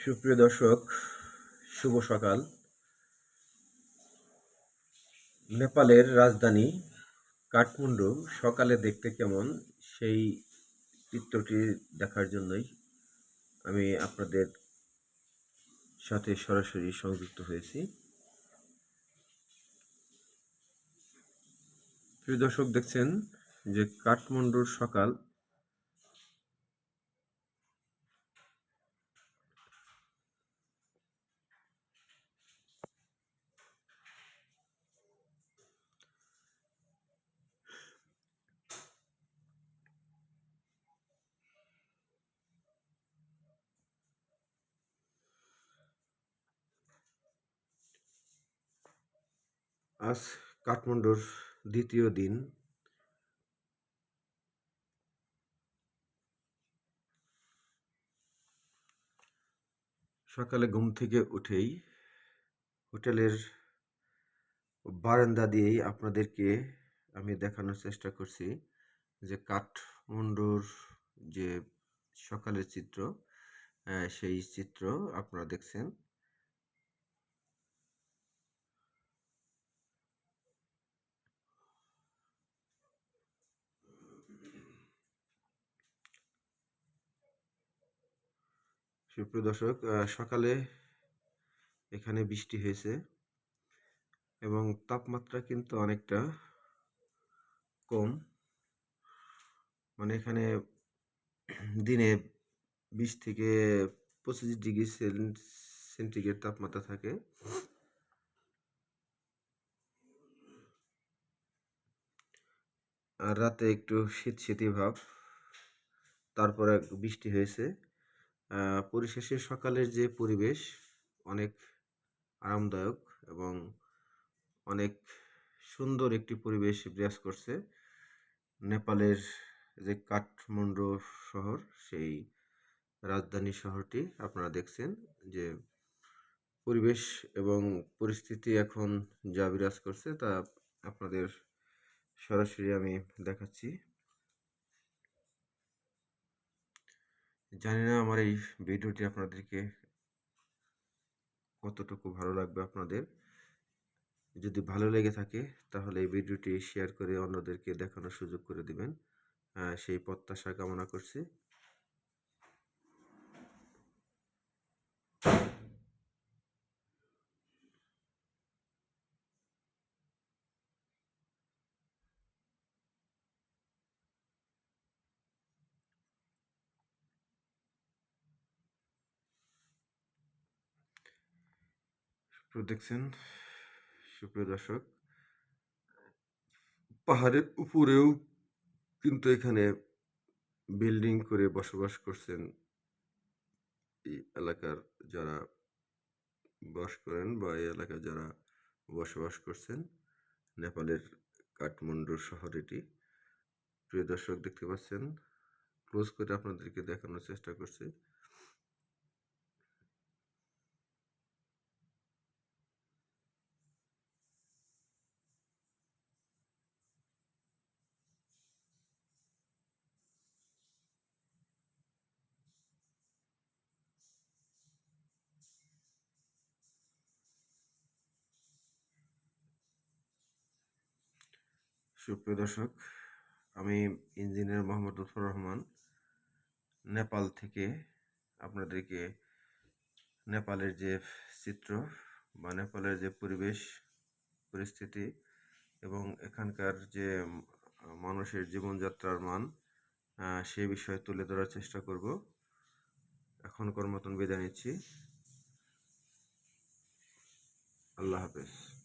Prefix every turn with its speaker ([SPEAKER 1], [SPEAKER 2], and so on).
[SPEAKER 1] সুপ্রিয় দর্শক, শুভ সকাল। নেপালের রাজধানী কাঠমান্ডু, সকালে দেখতে কেমন সেই চিত্রটি দেখার জন্যই আমি আপনাদের সাথে সরাসরি সংযুক্ত হয়েছি। প্রিয় দর্শক, দেখছেন যে কাঠমান্ডুর সকাল আজ কাঠমান্ডুর দ্বিতীয় দিন। সকালে ঘুম থেকে উঠেই হোটেলের বারান্দা দিয়েই আপনাদেরকে আমি দেখানোর চেষ্টা করছি যে কাঠমান্ডুর যে সকালের চিত্র সেই চিত্র আপনারা দেখছেন। সুপ্রিয় দর্শক সকালে এখানে বৃষ্টি হয়েছে এবং তাপমাত্রা কিন্তু অনেকটা কম। মানে এখানে দিনে বিশ থেকে পঁচিশ ডিগ্রি সেন্টিগ্রেড তাপমাত্রা থাকে। আর রাতে একটু শীত শীতই ভাব, তারপরে বৃষ্টি হয়েছে। পরিশেষে সকালের যে পরিবেশ অনেক আরামদায়ক এবং অনেক সুন্দর একটি পরিবেশ বিরাজ করছে। নেপালের যে কাঠমান্ডু শহর, সেই রাজধানী শহরটি আপনারা দেখছেন যে পরিবেশ এবং পরিস্থিতি এখন যা বিরাজ করছে তা আপনাদের সরাসরি আমি দেখাচ্ছি। জানি না আমার এই ভিডিওটি আপনাদেরকে কতটুকু ভালো লাগবে আপনাদের। যদি ভালো লেগে থাকে, তাহলে এই ভিডিওটি শেয়ার করে অন্যদেরকে দেখানোর সুযোগ করে দিবেন। সেই প্রত্যাশা কামনা করছি। দেখছেন, সুপ্রিয় দর্শক, পাহাড়ের উপরেও কিন্তু এখানে বিল্ডিং করে বসবাস করছেন এই এলাকার যারা বাস করেন বা এই এলাকায় যারা বসবাস করছেন, নেপালের কাঠমান্ডু শহর এটি প্রিয় দর্শক, দেখতে পাচ্ছেন, ক্লোজ করে আপনাদেরকে দেখানোর চেষ্টা করছি। সুপ্রিয় দর্শক, আমি ইঞ্জিনিয়ার মোহাম্মদ লুৎফর রহমান, নেপাল থেকে আপনাদেরকে নেপালের যে চিত্র বা নেপালের যে পরিবেশ, পরিস্থিতি এবং এখানকার যে মানুষের জীবনযাত্রার মান সে বিষয়ে তুলে ধরার চেষ্টা করব। এখনকার মতন বিদায় নিচ্ছি। আল্লাহ হাফেজ।